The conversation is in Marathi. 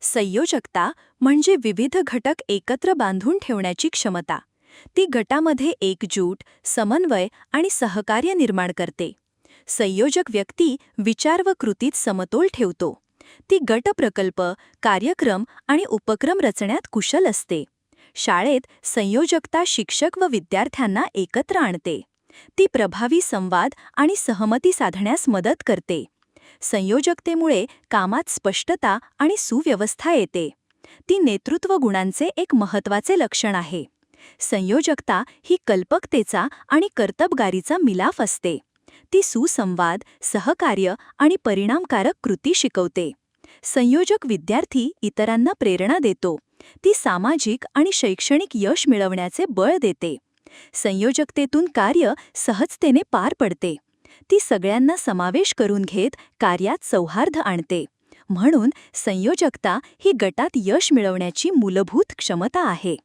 संयोजकता म्हणजे विविध घटक एकत्र बांधून ठेवण्याची क्षमता. ती गटामध्ये एकजूट समन्वय आणि सहकार्य निर्माण करते. संयोजक व्यक्ती विचार व कृतीत समतोल ठेवतो. ती गट प्रकल्प कार्यक्रम आणि उपक्रम रचण्यात कुशल असते. शाळेत संयोजकता शिक्षक व विद्यार्थ्यांना एकत्र आणते. ती प्रभावी संवाद आणि सहमती साधण्यास मदत करते. संयोजकतेमुळे कामात स्पष्टता आणि सुव्यवस्था येते. ती नेतृत्व गुणांचे एक महत्त्वाचे लक्षण आहे. संयोजकता ही कल्पकतेचा आणि कर्तबगारीचा मिलाफ असते. ती सुसंवाद सहकार्य आणि परिणामकारक कृती शिकवते. संयोजक विद्यार्थी इतरांना प्रेरणा देतो. ती सामाजिक आणि शैक्षणिक यश मिळवण्याचे बळ देते. संयोजकतेतून कार्य सहजतेने पार पडते. ती सगळ्यांना समावेश करून घेत कार्यात सौहार्द आणते. म्हणून संयोजकता ही गटात यश मिळवण्याची मूलभूत क्षमता आहे.